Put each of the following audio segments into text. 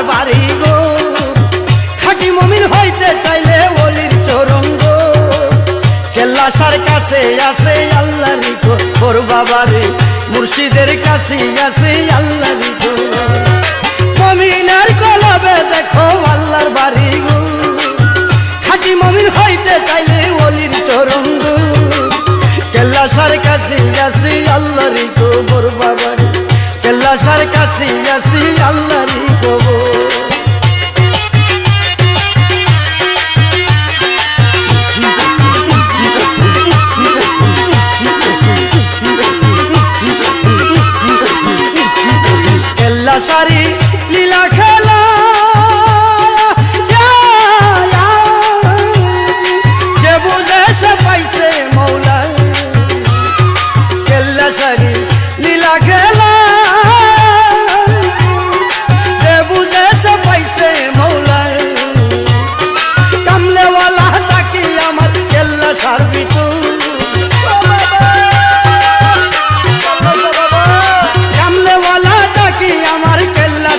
আল্লাহর বাড়ি গো। খাটি মমিন হইতে চাইলে অলির চরঙ্গ কেল্লাসার কাছে আছে আল্লাহ রিকো ওর বাবারে মুর্শিদের কাছে আছে আল্লাহ রিকো মমিনার কলবে দেখো আল্লাহর বাড়ি গো। খাটি মমিন হইতে চাইলে অলির চরঙ্গ কেল্লাসার কাছে আছে আল্লাহ রিকো ওর বাবারে কেল্লাসার কাছে আসি আল্লাহ রিকো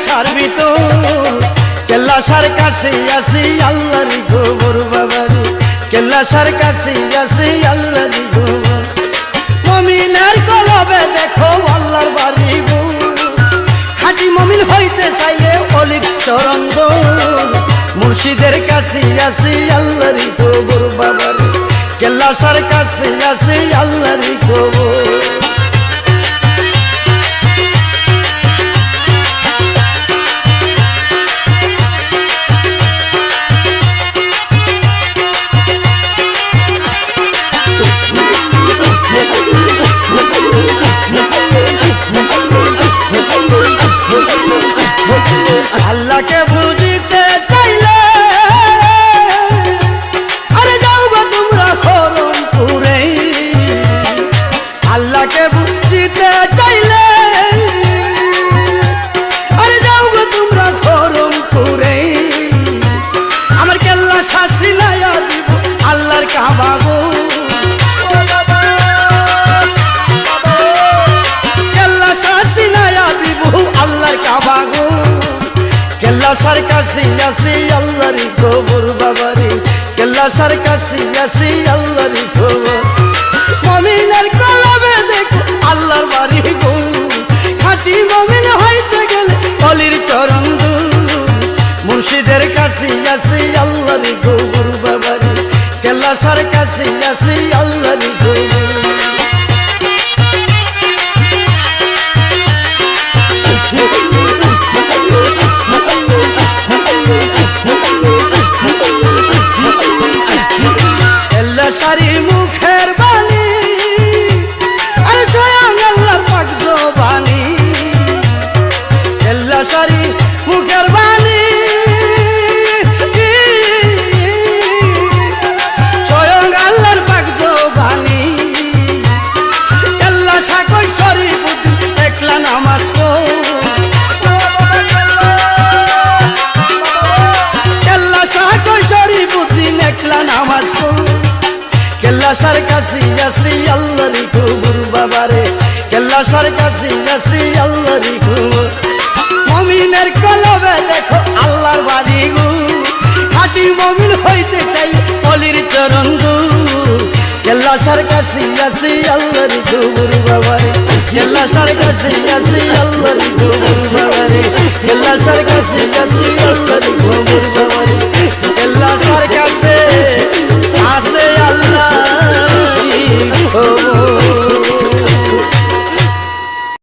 সারবি তো। কেল্লা সার কাছে আসি, আল্লাহর গোবর বাবারি। সার কাছে আসি গোবর। কলবে দেখো আল্লাহর বাড়ি মমিন হইতে চাইলে অলিক চরঙ্গ মুর্শিদের কাছে আসি, আল্লাহর গোবর বাবারি। কেল্লা সার কাছে আসি, আল্লাহর গোবর। সার কাছে আসি আল্লাহর খবর, বাবারে। কেল্লা সার আসি আল্লাহর খবর। মমিনের কলবে দেখো আল্লাহর বাড়ি গো খাঁটি মমিন হইতে গেলে অলির চরণ মুর্শিদের কাছে আসি আল্লাহর খবর, বাবারে। কেল্লা সার আসি আল্লাহর খবর। সার কাছি আসি আল্লাহরি খুবুর বাবারে। কেল্লা সার কাছি আসি আল্লাহরি খুবুর মমিনের কলবে দেখো আল্লাহর বাড়ি গু। খাটি মমিন হইতে চাই অলির চরণ গু। কেল্লা সার কাছি আসি আল্লাহরি খুবুর বাবারে। কেল্লা সার কাছি আসি আল্লাহরি খুবুর বাবারে। কেল্লা সার কাছি আসি বাবারে